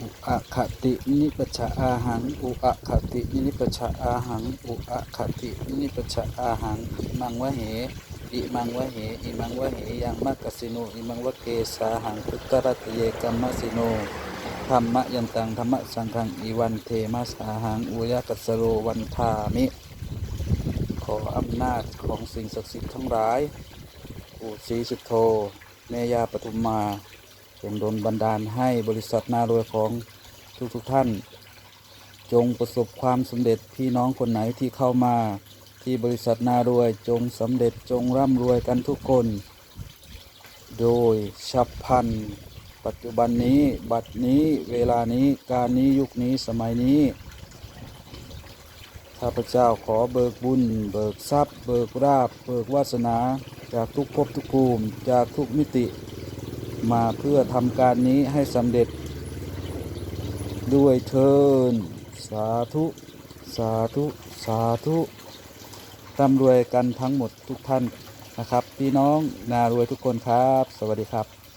อุอะคตินิปชะอาหังอุอะคตินิปชะอาหังอุอะคตินิปชะอาหังอิมังวะเหอิมังวะเหอิมังวะเหยังมักกสิโนอิมังวะเกสาหังพุทธรัตเยกัมมสิโนธรรมะยันตังธรรมะสังฆังอีวันเทมาสาหังอุยกัสโรวันทามิ ขออำนาจของสิ่งศักดิ์สิทธิ์ทั้งหลายปู่ศรีสุโธแม่ย่าปทุมมา จงดลบันดาลให้บริษัทนารวยของทุกทุกๆท่าน จงประสบความสำเร็จพี่น้องคนไหนที่เข้ามาที่บริษัทนารวยจงสำเร็จจงร่ำรวยกันทุกคน โดยฉับพลันปัจจุบันนี้บัดนี้เวลานี้การนี้ยุคนี้สมัยนี้ข้าพเจ้าขอเบิกบุญ เบิกทรัพย์ เบิกราบ เบิกวาสนา จากทุกภพทุกภูมิ จากทุกมิติ มาเพื่อทำการนี้ให้สำเร็จ ด้วยเทิน สาธุ สาธุ สาธุร่ำรวยกันทั้งหมดทุกท่านนะครับ พี่น้องนารวยทุกคนครับ สวัสดีครับ